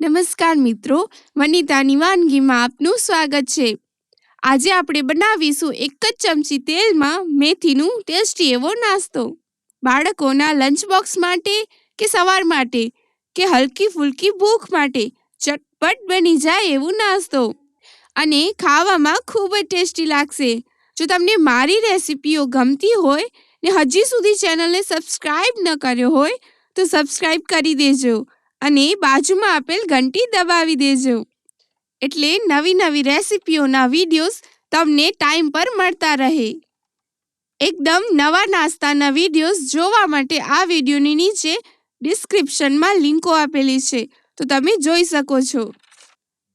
નમસ્કાર મિત્રો વનિતાની વાનગીમાં આપનું સ્વાગત છે. આજે આપણે બનાવીશું એક જ ચમચી તેલમાં મેથીનું ટેસ્ટી એવો નાસ્તો. બાળકોના લંચ બોક્સ માટે કે સવાર માટે કે હલકી ફુલકી ભૂખ માટે ચટપટ બની જાય એવું નાસ્તો. અને ખાવામાં ખૂબ જ ટેસ્ટી લાગશે. જો તમને મારી રેસિપીઓ ગમતી હોય ને હજી સુધી ચેનલને સબસ્ક્રાઈબ ન કર્યો હોય તો સબસ્ક્રાઈબ કરી દેજો. અને બાજુમાં આપેલ ઘંટી દબાવી દેજો. એટલે નવી નવી રેસિપીઓના વિડીયોઝ તમને ટાઈમ પર મળતા રહે. એકદમ નવા નાસ્તાના વિડીયોઝ જોવા માટે આ વિડીયોની નીચે ડિસ્ક્રિપ્શનમાં લિંકો આપેલી છે, તો તમે જોઈ શકો છો.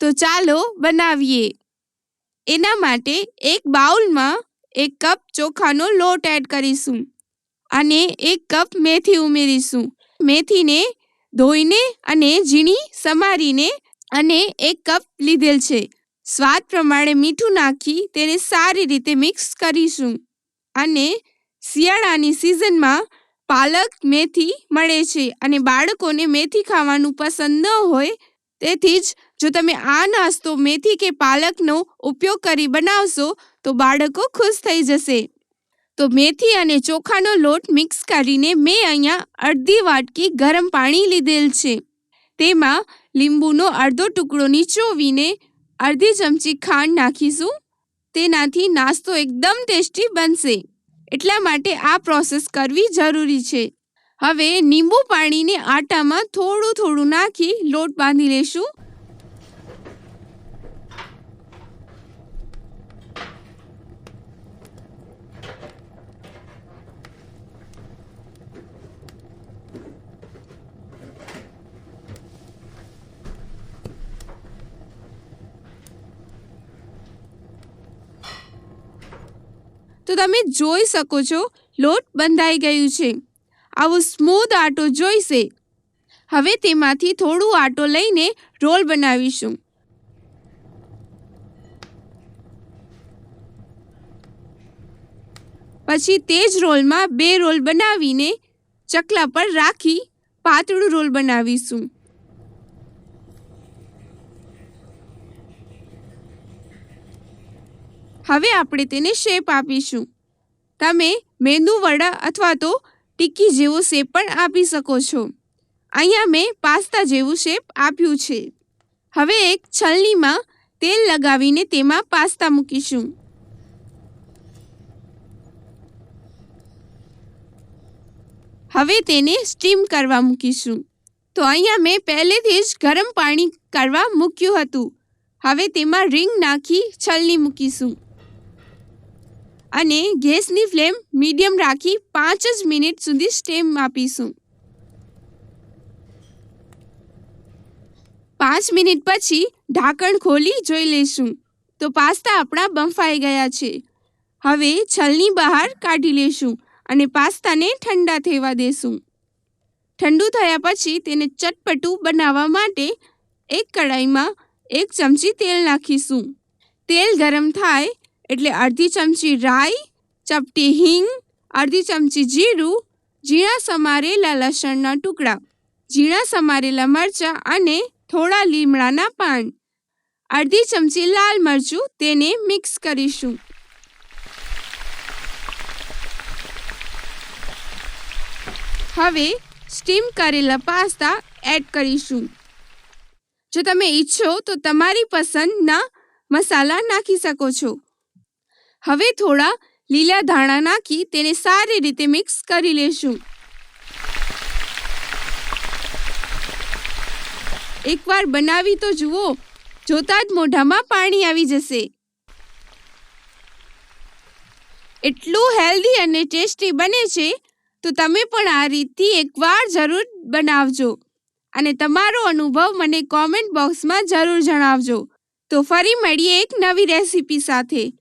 તો ચાલો બનાવીએ. એના માટે એક બાઉલમાં એક કપ ચોખાનો લોટ એડ કરીશું અને એક કપ મેથી ઉમેરીશું. મેથીને ધોઈને અને ઝીણી સમારીને અને એક કપ લીધેલ છે. સ્વાદ પ્રમાણે મીઠું નાખી તેને સારી રીતે મિક્સ કરીશું અને શિયાળાની સિઝનમાં પાલક મેથી મળે છે અને બાળકોને મેથી ખાવાનું પસંદ ન હોય તેથી જ જો તમે આ નાસ્તો મેથી કે પાલકનો ઉપયોગ કરી બનાવશો તો બાળકો ખુશ થઈ જશે. તો મેથી અને ચોખાનો લોટ મિક્સ કરીને મેં અહીંયા અડધી વાટકી ગરમ પાણી લીધેલ છે. તેમાં લીંબુનો અડધો ટુકડો નીચોવીને અડધી ચમચી ખાંડ નાખીશું. તેનાથી નાસ્તો એકદમ ટેસ્ટી બનશે. એટલા માટે આ પ્રોસેસ કરવી જરૂરી છે. હવે લીંબુ પાણીને આટામાં થોડું થોડું નાખી લોટ બાંધી લેશું. તો તમે જોઈ શકો છો, લોટ બંધાઈ ગયું છે. આવું સ્મૂધ આટો જોઈશે. હવે તેમાંથી થોડું આટો લઈને રોલ બનાવીશું. પછી તે જ રોલમાં બે રોલ બનાવીને ચકલા પર રાખી પાતળું રોલ બનાવીશું. હવે આપણે તેને શેપ આપીશું. તમે મેંદુ વડા અથવા તો ટિક્કી જેવો શેપ પણ આપી શકો છો. અહીંયા મેં પાસ્તા જેવું શેપ આપ્યું છે. હવે એક છલનીમાં તેલ લગાવીને તેમાં પાસ્તા મૂકીશું. હવે તેને સ્ટીમ કરવા મૂકીશું. તો અહીંયા મેં પહેલેથી જ ગરમ પાણી કરવા મૂક્યું હતું. હવે તેમાં રીંગ નાખી છલની મૂકીશું. અને ગેસની ફ્લેમ મીડિયમ રાખી પાંચ જ મિનિટ સુધી સ્ટેમ આપીશું પાંચ મિનિટ પછી ઢાંકણ ખોલી જોઈ લઈશું. તો પાસ્તા આપણા બફાઈ ગયા છે. હવે છલની બહાર કાઢી લેશું અને પાસ્તાને ઠંડા થવા દેશું. ઠંડુ થયા પછી તેને ચટપટું બનાવવા માટે એક કડાઈમાં એક ચમચી તેલ નાખીશું. તેલ ગરમ થાય એટલે અડધી ચમચી રાઈ, ચપટી હિંગ, અડધી ચમચી જીરું, ઝીણા સમારેલા લસણના ટુકડા, ઝીણા સમારેલા મરચાં અને થોડા લીમડાના પાન. અડધી ચમચી લાલ મરચું તેને મિક્સ કરીશું. હવે સ્ટીમ કરેલા પાસ્તા એડ કરીશું. જો તમે ઈચ્છો તો તમારી પસંદના મસાલા નાખી શકો છો. હવે થોડા લીલા ધાણા નાખી તેને સારી રીતે મિક્સ કરી લેશું. એકવાર બનાવી તો જુઓ, જોતા જ મોઢામાં પાણી આવી જશે. એટલું હેલ્ધી અને ટેસ્ટી બને છે, તો તમે પણ આ રીતથી એકવાર જરૂર બનાવજો. અને તમારો અનુભવ મને કોમેન્ટ બોક્સમાં જરૂર જણાવજો. તો ફરી મળીએ એક નવી રેસીપી સાથે.